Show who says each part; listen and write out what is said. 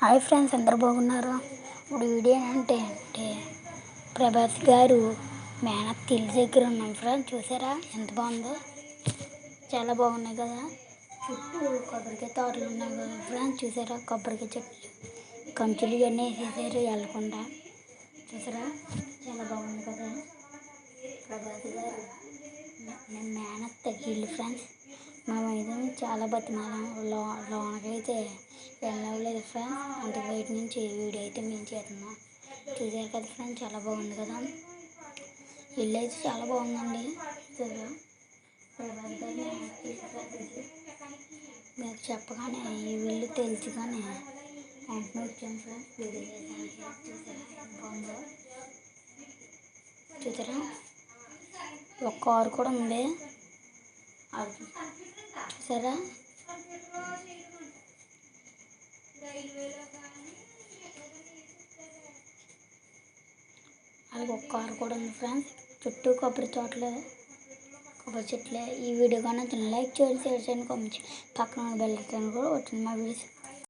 Speaker 1: Hi friends అందరు బాగున్నారు? ఇప్పుడు వీడియో అంటే అంటే ప్రభాస్ గారు మేనత్ ఇల్లు దగ్గర ఉన్నాం ఫ్రెండ్స్ చూసారా? ఎంత బాగుందో. చాలా బాగున్నాయి కదా. చుట్టూ కొబ్బరికాయ తోటలు ఉన్నాయి కదా ఫ్రెండ్స్ చూసారా? కొబ్బరికాయ చెట్లు. కంచులు ఇవన్నీ వేసేసారు వెళ్ళకుండా చూసారా? చాలా బాగుంది కదా. ప్రభాస్ గారు నేను మేనత్ ఇల్లు ఫ్రెండ్స్. మా మీద చాలా బతిమాలం లో లోనకైతే వెళ్ళలేదు ఫ్రెండ్స్. అంటే బయట నుంచి వీడియో అయితే మేము చేస్తున్నాం. చూసారు కదా ఫ్రెండ్స్ చాలా బాగుంది కదా? ఇల్లు అయితే చాలా బాగుందండి. చూసారా? మీకు చెప్పగానే ఈ ఇల్లు తెలుసు కానీ వెంటనే వచ్చాను ఫ్రెండ్స్. వీడియో చేయడానికి చూసారా బాగుందో చూసారా? ఒక కారు కూడా ఉంది. చూసారా? అలాగే ఒక కారు కూడా ఉంది ఫ్రెండ్స్. చుట్టూ కొబ్బరి తోటలు కొబ్బరి చెట్లే. ఈ వీడియో కానీ లైక్ చేయండి షేర్ చేయండి కామెంట్ పక్కన బెల్ ఐకాన్ కూడా వచ్చింది మా వీడియోస్.